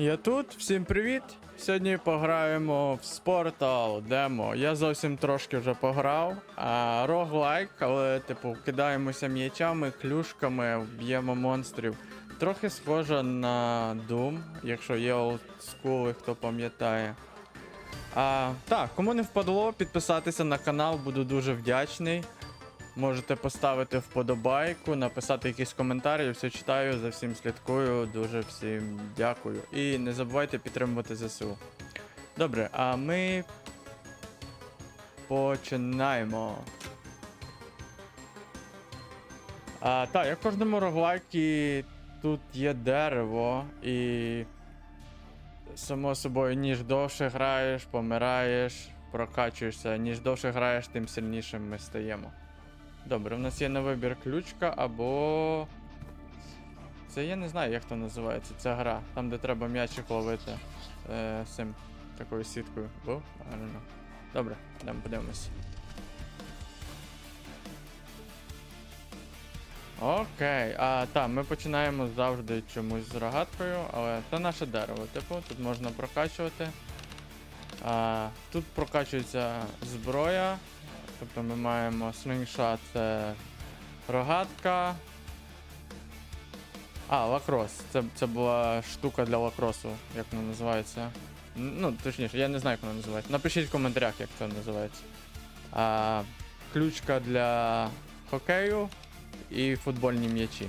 Я тут, всім привіт! Сьогодні пограємо в Sportal демо. Я зовсім трошки вже пограв. А, роглайк, але типу кидаємося м'ячами, клюшками, б'ємо монстрів. Трохи схоже на Doom, якщо є олдскули, хто пам'ятає. А, так, кому не впадло, підписатися на канал, буду дуже вдячний. Можете поставити вподобайку, написати якісь коментарі, я все читаю, за всім слідкую, дуже всім дякую. І не забувайте підтримувати ЗСУ. Добре, а ми починаємо. А, так, як в кожному роглайкі тут є дерево і. Само собою, ніж довше граєш, помираєш, прокачуєшся, ніж довше граєш, тим сильнішим ми стаємо. Добре, у нас є на вибір ключка або. Це я не знаю, як то називається. Це гра, там де треба м'ячик ловити е, цим такою сіткою. Бо, know. Добре, йдемо подивимось. Окей, а так, ми починаємо завжди чомусь з рогаткою, але це наше дерево, типу, тут можна прокачувати. А, тут прокачується зброя, Тобто ми маємо слінгшот, це рогатка. А, лакрос. Це, це була штука для лакросу, як вона називається. Ну, точніше, я не знаю, як вона називається. Напишіть в коментарях, як це називається. А, ключка для хокею і футбольні м'ячі.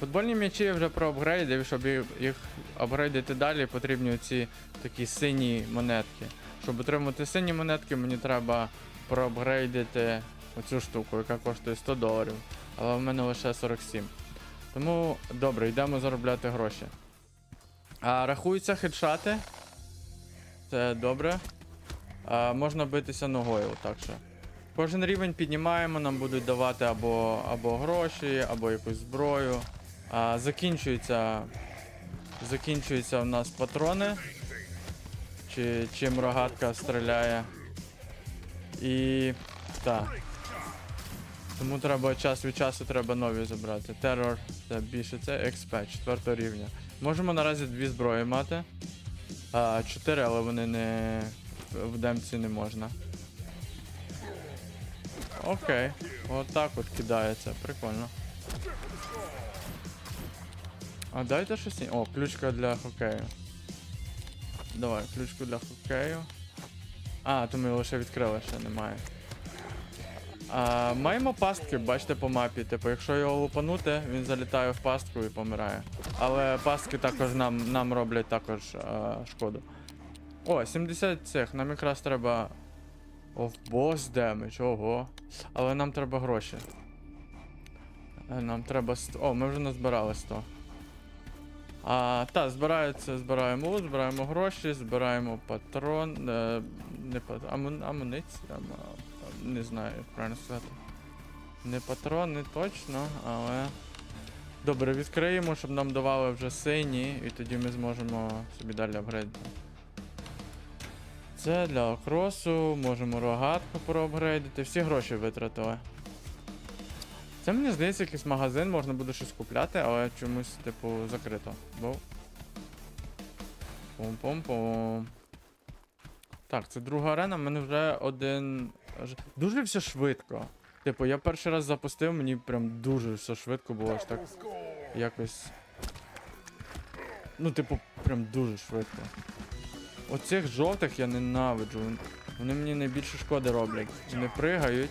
Футбольні м'ячі я вже проапгрейдив, щоб їх- апгрейдити далі, потрібні ці такі сині монетки. Щоб отримати сині монетки, мені треба проапгрейдити оцю штуку, яка коштує 100 доларів. Але в мене лише 47. Тому добре, йдемо заробляти гроші. А, рахуються хедшати. Це добре. А, можна битися ногою, так що. Кожен рівень піднімаємо, нам будуть давати або, або гроші, або якусь зброю. А, закінчуються. Закінчуються в нас патрони. Чи чим рогатка стріляє. І. Так. Тому треба час від часу треба нові забрати. Терор це більше це XP 4 рівня. Можемо наразі дві зброї мати. А, чотири, але вони не. в демці не можна. Окей. Отак от кидається. Прикольно. А дайте щось. О, ключка для хокею. Давай, ключку для хокею. А, то ми лише відкрили, ще немає. А, маємо пастки, бачите по мапі. Типу, якщо його лупанути, він залітає в пастку і помирає. Але пастки також нам, нам роблять також а, шкоду. О, 70 цих, нам якраз треба. О, бос демедж, ого. Але нам треба гроші. Нам треба 100. О, ми вже назбирали 100. А, та, збирається, збираємо лут, збираємо гроші, збираємо патрон. Е, не пат... аму... амуніція, ама- не знаю, як правильно сказати. Не патрон, не точно, але. Добре, відкриємо, щоб нам давали вже сині, і тоді ми зможемо собі далі апгрейдити. Це для окросу, можемо рогатку проапгрейдити, всі гроші витратили. Це мені здається, якийсь магазин, можна буде щось купляти, але чомусь, типу, закрито. Бо. Пум-пум-пум. Так, це друга арена, в мене вже один. Дуже все швидко. Типу, я перший раз запустив, мені прям дуже все швидко було аж так. Якось. Ну, типу, прям дуже швидко. Оцих жовтих я ненавиджу. Вони мені найбільше шкоди роблять. Вони пригають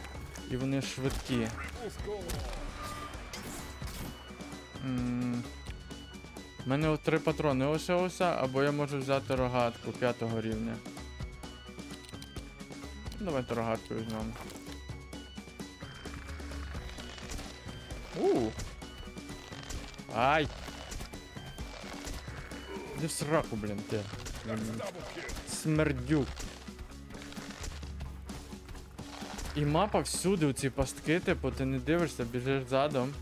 і вони швидкі. У мене три патрони лишилося, або я можу взяти рогатку п'ятого рівня. Давайте рогатку візьмемо. У. Ай! Іди в сраку, блін, ти. Смердюк. І мапа всюди у ці пастки, типу, ти не дивишся, біжиш задом.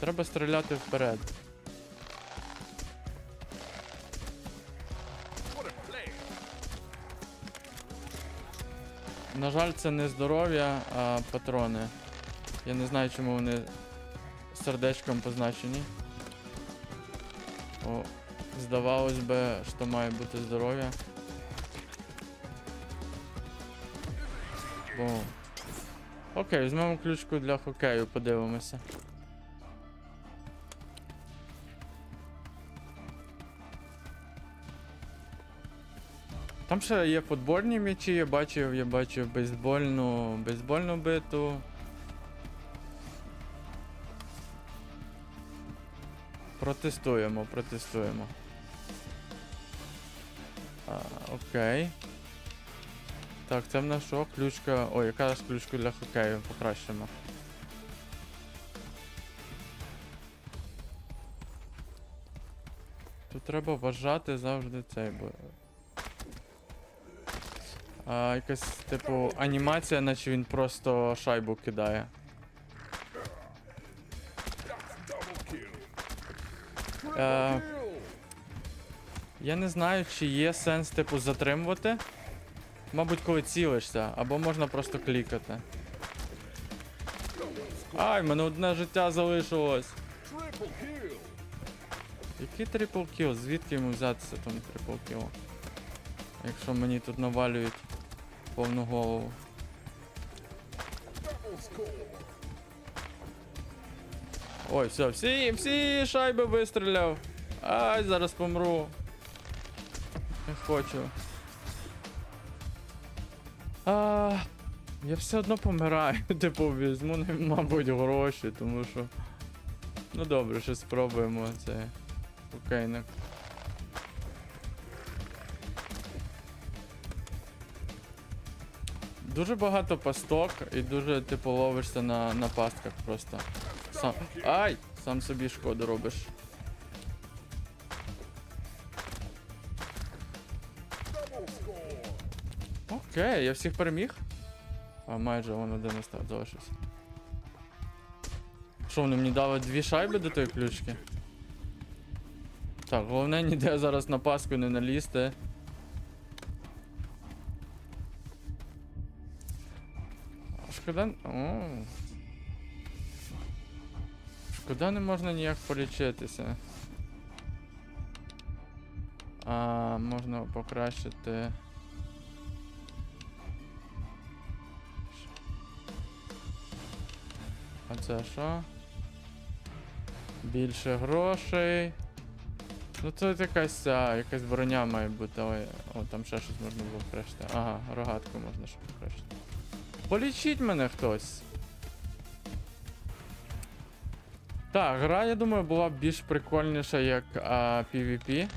Треба стріляти вперед. На жаль, це не здоров'я, а патрони. Я не знаю, чому вони сердечком позначені. О, здавалось би, що має бути здоров'я. Окей, візьмемо ключку для хокею, подивимося. Там ще є футбольні м'ячі, я бачив, я бачив бейсбольну, бейсбольну биту. Протестуємо, протестуємо. А, окей. Так, це в нас що? Ключка. Ой, яка ж ключка для хокею покращимо. Тут треба вважати завжди цей, бо. А, якась, типу, анімація, наче він просто шайбу кидає. Е, я не знаю, чи є сенс, типу, затримувати. Мабуть, коли цілишся, або можна просто клікати. Ай, мене одне життя залишилось. Який трипл кіл? Звідки йому взятися там трипл кіл? Якщо мені тут навалюють повну голову. Ой, все, всі, всі шайби вистріляв. Ай, зараз помру. Не хочу. А, я все одно помираю. Типу, візьму, мабуть, гроші, тому що. Ну добре, ще спробуємо це. Окейник. Дуже багато пасток і дуже типу ловишся на, на пастках просто. Сам. Ай! Сам собі шкоду робиш. Окей, я всіх переміг. А майже вон один остав залишився. Що, вони мені дали дві шайби до тої ключки? Так, головне ніде зараз на паску не налізти. Шкода. О. Шкода не можна ніяк полічитися. А, можна покращити. А це що? Більше грошей. Ну це якась ця, якась броня має бути. Ой, о, там ще щось можна було покращити. Ага, рогатку можна ще покращити. Полічіть мене хтось. Так, гра, я думаю, була б більш прикольніша, як а, PvP.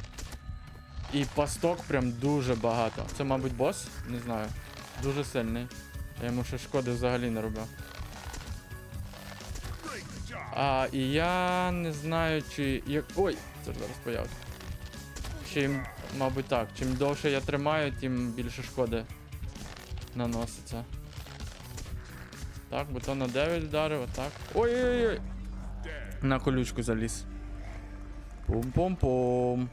І пасток прям дуже багато. Це, мабуть, бос? Не знаю. Дуже сильний. Я йому ще шкоди взагалі не робив. А, і я не знаю, чи. Як... Ой, це зараз появиться. Чим, мабуть, так. Чим довше я тримаю, тим більше шкоди наноситься. Так, бо то на 9 вдарив, отак. Ой-ой-ой! На колючку заліз. Пум-пум-пум.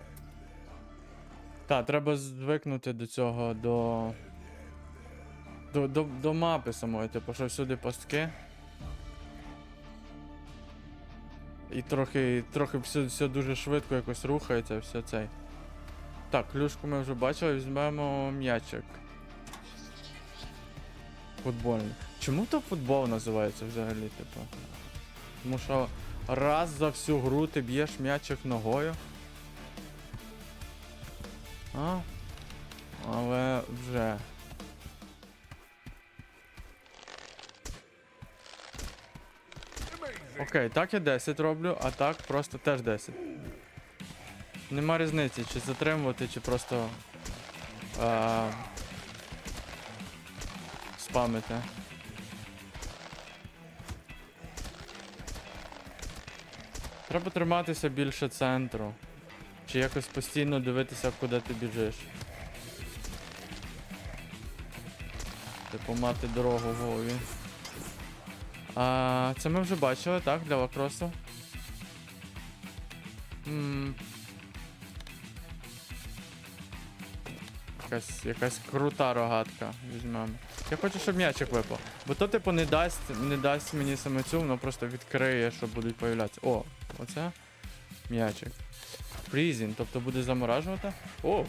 Так, треба звикнути до цього, до. До, до, до мапи самої, типу, що всюди пастки. І трохи, трохи все, все дуже швидко якось рухається, все цей. Так, клюшку ми вже бачили, візьмемо м'ячик. Футбольний. Чому то футбол називається взагалі, типу? Тому що раз за всю гру ти б'єш м'ячик ногою. А? Але вже. Окей, так я 10 роблю, а так просто теж 10. Нема різниці, чи затримувати, чи просто. А, спамити. Треба триматися більше центру. Чи якось постійно дивитися, куди ти біжиш. Типу мати дорогу в голові. А, це ми вже бачили, так, для лакросу. М. якась, якась крута рогатка. Візьмемо. Я хочу, щоб м'ячик випав. Бо то, типу, не дасть, не дасть мені саме цю, воно просто відкриє, що будуть появлятися. О, оце м'ячик. Freezing, тобто буде заморажувати. О!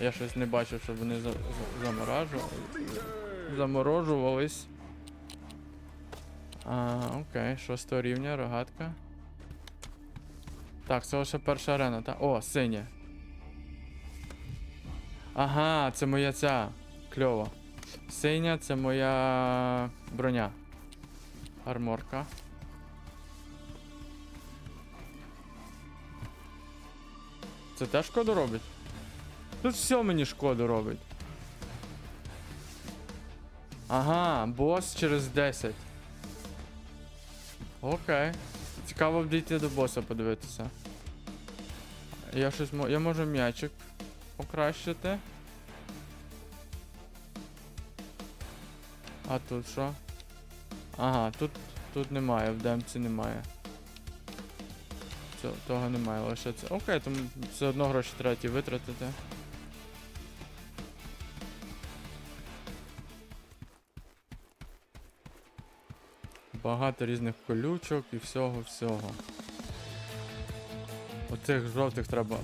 Я щось не бачив, щоб вони за, за, заморажували. Заморожувались. А, окей, шостого рівня, рогатка. Так, це лише перша арена, та. О, синє. Ага, це моя ця. Кльово. Синя це моя броня. Арморка. Це теж шкоду робить? Тут все мені шкоду робить. Ага, бос через 10. Окей. Цікаво дійти до боса подивитися. Я щось мо... Я можу м'ячик покращити. А тут що? Ага, тут, тут немає, в демці немає. Цього, того немає, лише це. Окей, тому все одно гроші треба ті витратити. Багато різних колючок і всього всього. Оцих жовтих треба.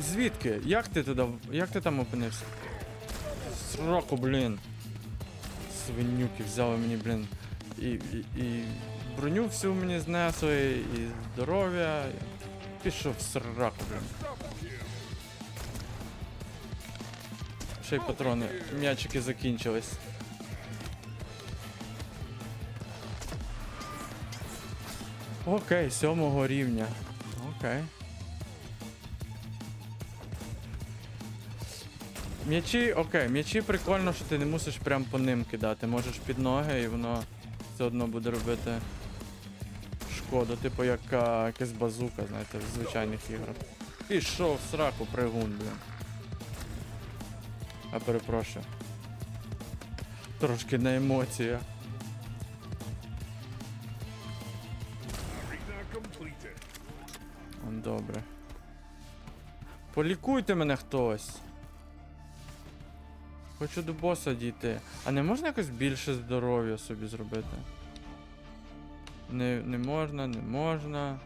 Звідки? Як ти туди. Як ти там опинився? Сроку, блін. Свинюки взяли мені, блін. І, і, і броню всю мені знесли, і здоров'я. Пішов в сраку. Ще й патрони, м'ячики закінчились. Окей, сьомого рівня. Окей. М'ячі, окей, м'ячі прикольно, що ти не мусиш прям по ним кидати. Можеш під ноги і воно все одно буде робити шкоду, типу як а, якась базука, знаєте, в звичайних іграх. Пішов в сраку пригун, блін. А перепрошую. Трошки на емоціях. Добре. Полікуйте мене хтось. Хочу до боса дійти. А не можна якось більше здоров'я собі зробити? Не, не можна, не можна.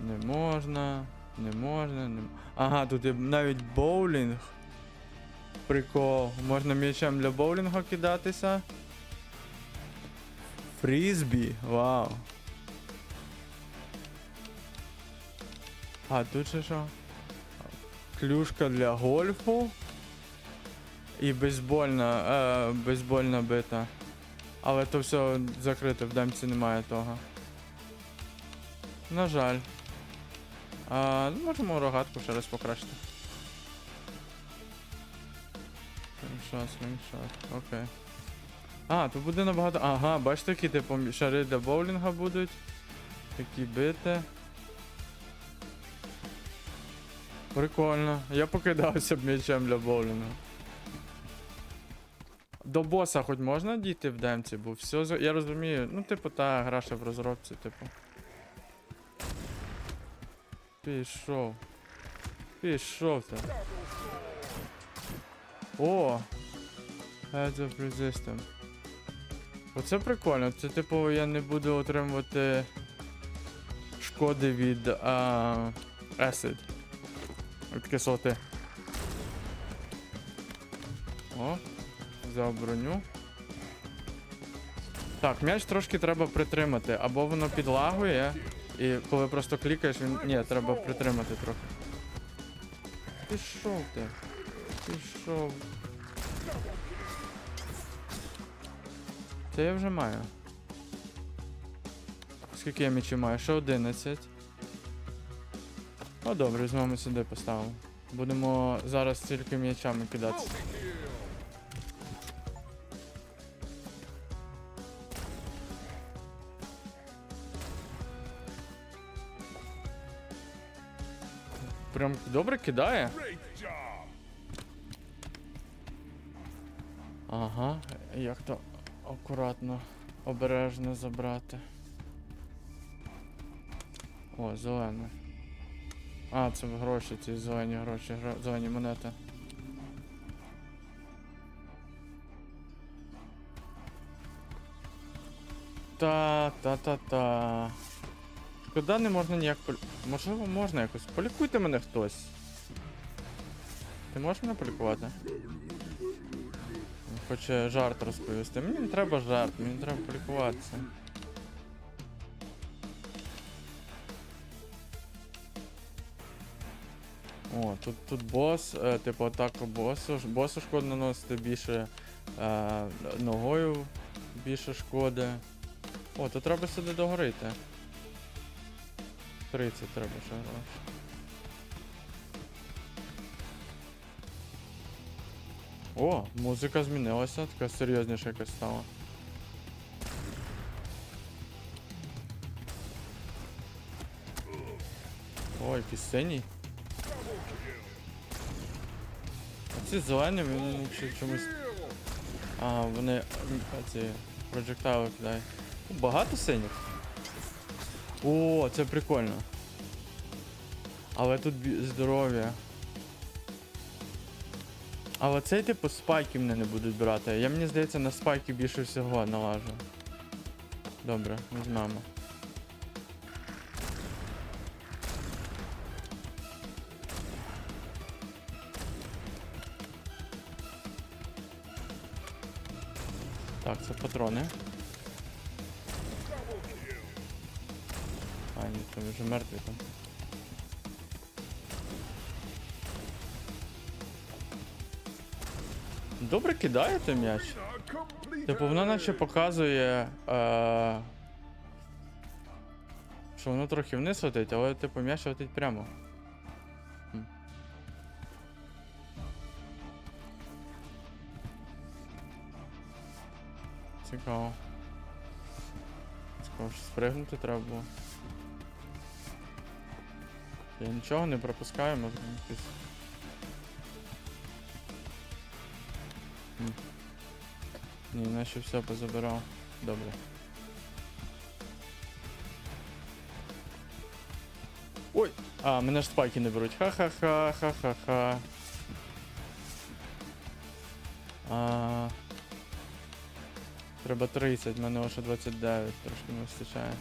Не можна. Не можна, не Ага, тут є навіть боулінг. Прикол. Можна м'ячем для боулінгу кидатися. Фрізбі. Вау. А тут ще що? Клюшка для гольфу. І бейсбольна, е, бейсбольна бита. Але то все закрито, в демці немає того. На жаль. А, ну, можемо рогатку ще раз покращити. Слingshot, слingshot, окей. А, тут буде набагато. Ага, бачите, які типу шари для боулінга будуть. Такі бити. Прикольно. Я покидався б м'ячем для боулінгу. До боса хоч можна дійти в демці, бо все. Я розумію. Ну, типу, та гра ще в розробці, типу. Пішов. Пішов ти. О! Heads of Resistance. Оце прикольно. Це типу я не буду отримувати шкоди від а, Acid. Від кислоти. О, взяв броню. Так, м'яч трошки треба притримати, або воно підлагує, і коли просто клікаєш, він. Ні, треба притримати трохи. Пішов ти. Пішов. Це я вже маю. Скільки я м'ячів маю? Ще 11. Ну добре, візьмемо сюди поставимо. Будемо зараз тільки м'ячами кидатися. Прям добре кидає. Ага, як то акуратно, обережно забрати. О, зелене. А, це гроші, ці зелені гроші, гро- зелені монети. Та, Шкода не можна ніяк полі... Можливо, можна якось. Полікуйте мене хтось. Ти можеш мене полікувати? Хоче жарт розповісти. Мені не треба жарт, мені треба полікуватися. О, тут, тут бос, е, типу атака босу. Босу шкоду наносити більше е, ногою більше шкоди. О, то треба сюди догорити. 30 треба ще гроші. О, музика змінилася, така серйозніша якась стала. О, якийсь синій. А ці зелені, ще чомусь. А, вони ці проджектайли кидають. Багато синіх. О, це прикольно. Але тут здоров'я. Але цей типу спайки мене не будуть брати. Я мені здається на спайки більше всього налажу. Добре, візьмемо. Так, це патрони. Це вже мертві там. Добре кидаєте м'яч. Типу, воно наче показує. Е... Що воно трохи вниз летить, але типу м'яч летить прямо. Цікаво. Цікаво, що спригнути треба було. Я нічого не пропускаю, може якийсь. Ні, наче все позабирав. Добре. Ой! А, мене ж спайки не беруть. Ха-ха-ха, ха-ха-ха. Треба 30, в мене лише 29, трошки не вистачає.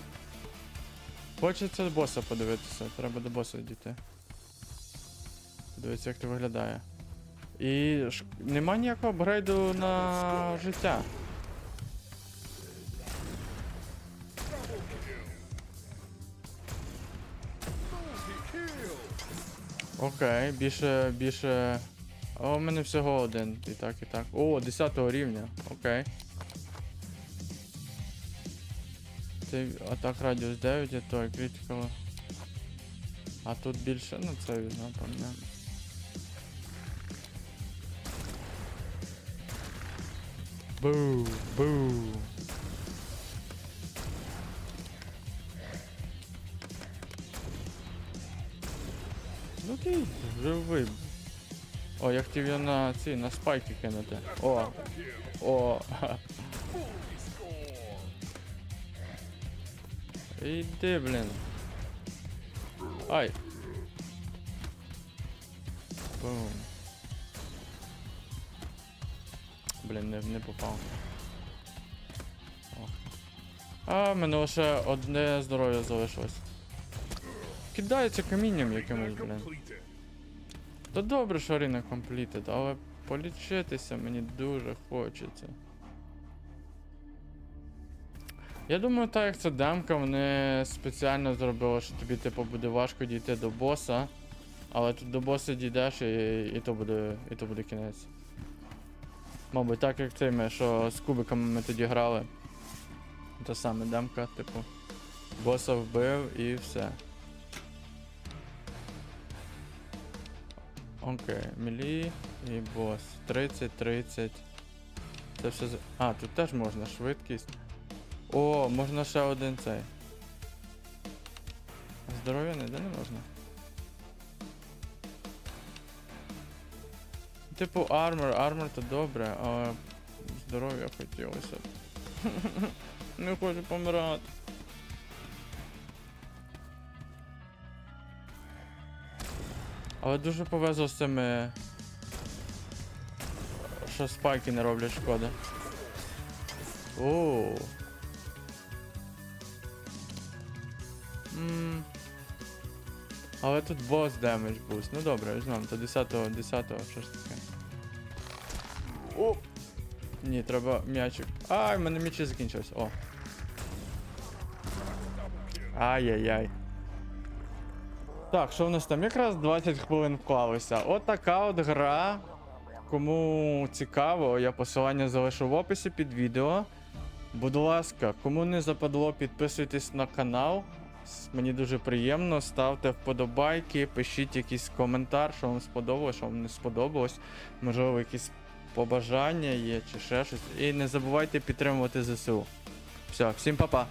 Хочеться боса подивитися, треба до боса дійти. Подивитися, як це виглядає. І ш... нема ніякого апгрейду на життя. Окей, більше, більше. О, у мене всього один. І так, і так. О, 10 рівня. Окей. Це атак радіус 9, а той критикал. А тут більше, ну це візьмемо поміняємо. Бу, бу. Ну ти живий. О, я хотів його на ці, на спайки кинути. О. О. Іди, блін. Ай. Бум. Блін, не, не попав. А, в мене лише одне здоров'я залишилось. Кидається камінням якимось, блін. Та добре, що арена completed, але полічитися мені дуже хочеться. Я думаю, так як це демка, вони спеціально зробили, що тобі типу буде важко дійти до боса. Але тут до боса дійдеш і, і, то, буде, і то буде кінець. Мабуть, так як цими, що з кубиками ми тоді грали. Та саме демка, типу. Боса вбив і все. Окей, мілі і бос. 30, 30. Це все. А, тут теж можна швидкість. О, можна ще один цей. Здоров'я ніде не можна. Типу армор, армор то добре, але здоров'я хотілося. Не хочу помирати. Але дуже повезло з цими. Що спайки не роблять шкоди. Оу. Але тут бос демедж буст. Ну добре, візьмемо, то 10-го, 10-го, що ж таке. О! Ні, треба м'ячик. Ай, в мене м'ячі закінчились. О. Ай-яй-яй. Так, що в нас там? Якраз 20 хвилин вклалося. От така от гра. Кому цікаво, я посилання залишу в описі під відео. Будь ласка, кому не западло, підписуйтесь на канал. Мені дуже приємно. Ставте вподобайки, пишіть якийсь коментар, що вам сподобалось, що вам не сподобалось. Можливо, якісь побажання є чи ще щось. І не забувайте підтримувати ЗСУ. Все, всім па-па.